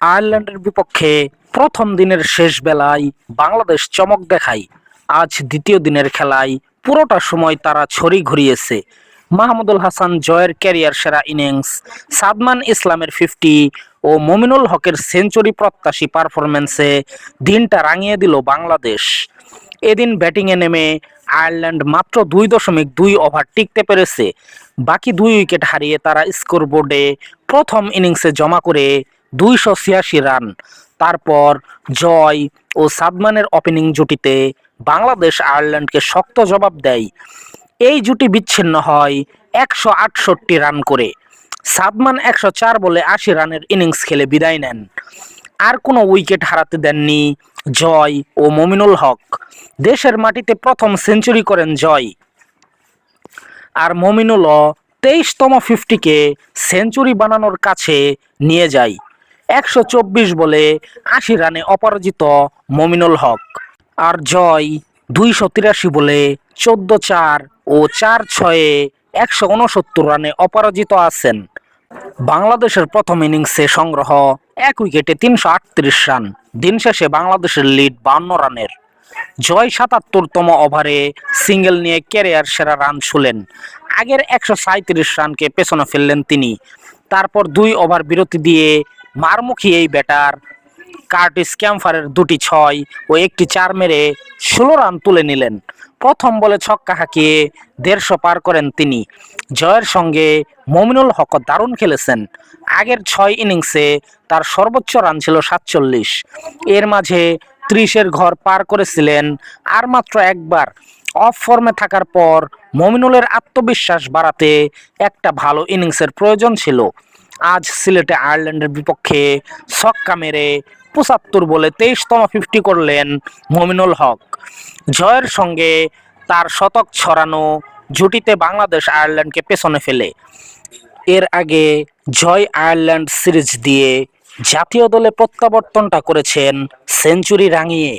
আয়ারল্যান্ডের বিপক্ষে প্রথম দিনের শেষ বেলায় বাংলাদেশ চমক দেখায়। আজ দ্বিতীয় দিনের খেলায় পুরোটা সময় তারা ছড়ি ঘুরিয়েছে। মাহমুদুল হাসান জয়ের ক্যারিয়ার সেরা ইনিংস, সাদমান ইসলামের ফিফটি ও মমিনুল হকের সেঞ্চুরি প্রত্যাশী পারফরম্যান্সে দিনটা রাঙিয়ে দিল বাংলাদেশ। এদিন ব্যাটিংয়ে নেমে আয়ারল্যান্ড মাত্র দুই দশমিক দুই ওভার টিকতে পেরেছে। বাকি দুই উইকেট হারিয়ে তারা স্কোরবোর্ডে প্রথম ইনিংসে জমা করে দুইশো ছিয়াশি রান। তারপর জয় ও সাদমানের ওপেনিং জুটিতে বাংলাদেশ আয়ারল্যান্ডকে শক্ত জবাব দেয়। এই জুটি বিচ্ছিন্ন হয় একশো আটষট্টি রান করে। সাদমান একশো চার বলে আশি রানের ইনিংস খেলে বিদায় নেন। আর কোনো উইকেট হারাতে দেননি জয় ও মমিনুল হক। দেশের মাটিতে প্রথম সেঞ্চুরি করেন জয়। আর মমিনুলও তেইশতম ফিফটিকে সেঞ্চুরি বানানোর কাছে নিয়ে যায়। একশো চব্বিশ বলে আশি রানে অপরাজিত মমিনুল হক। আর জয় দুইশো তিরাশি বলে চোদ্দ চার ও চার ছয়ে একশো উনসত্তর রানে অপরাজিত আছেন। বাংলাদেশের প্রথম ইনিংসে সংগ্রহ এক উইকেটে তিনশো আটত্রিশ রান। দিন শেষে বাংলাদেশের লিড বান্ন রানের। জয় সাতাত্তরতম ওভারে সিঙ্গেল নিয়ে ক্যারিয়ার সেরা রান ছুলেন। আগের একশো সাঁত্রিশ রানকে পেছনে ফেললেন তিনি। তারপর দুই ওভার বিরতি দিয়ে মারমুখী এই ব্যাটার। কার্টিস ক্যাম্পারের দুটি ছয় ও একটি চার মেরে ষোলো রান তুলে নিলেন। প্রথম বলে ছক্কা হাঁকিয়ে দেড়শো পার করেন তিনি। জয়ের সঙ্গে মমিনুল হক দারুণ খেলেছেন। আগের ছয় ইনিংসে তার সর্বোচ্চ রান ছিল সাতচল্লিশ। এর মাঝে ত্রিশের ঘর পার করেছিলেন আর মাত্র একবার। অফ ফর্মে থাকার পর মমিনুলের আত্মবিশ্বাস বাড়াতে একটা ভালো ইনিংসের প্রয়োজন ছিল। আজ সিলেটে আয়ারল্যান্ডের বিপক্ষে ছক্কা মেরে পঁচাত্তর বলে তেইশতম ফিফটি করলেন মমিনুল হক। জয়ের সঙ্গে তার শতক ছড়ানো জুটিতে বাংলাদেশ আয়ারল্যান্ডকে পেছনে ফেলে। এর আগে জয় আয়ারল্যান্ড সিরিজ দিয়ে জাতীয় দলে প্রত্যাবর্তনটা করেছেন সেঞ্চুরি রাঙিয়ে।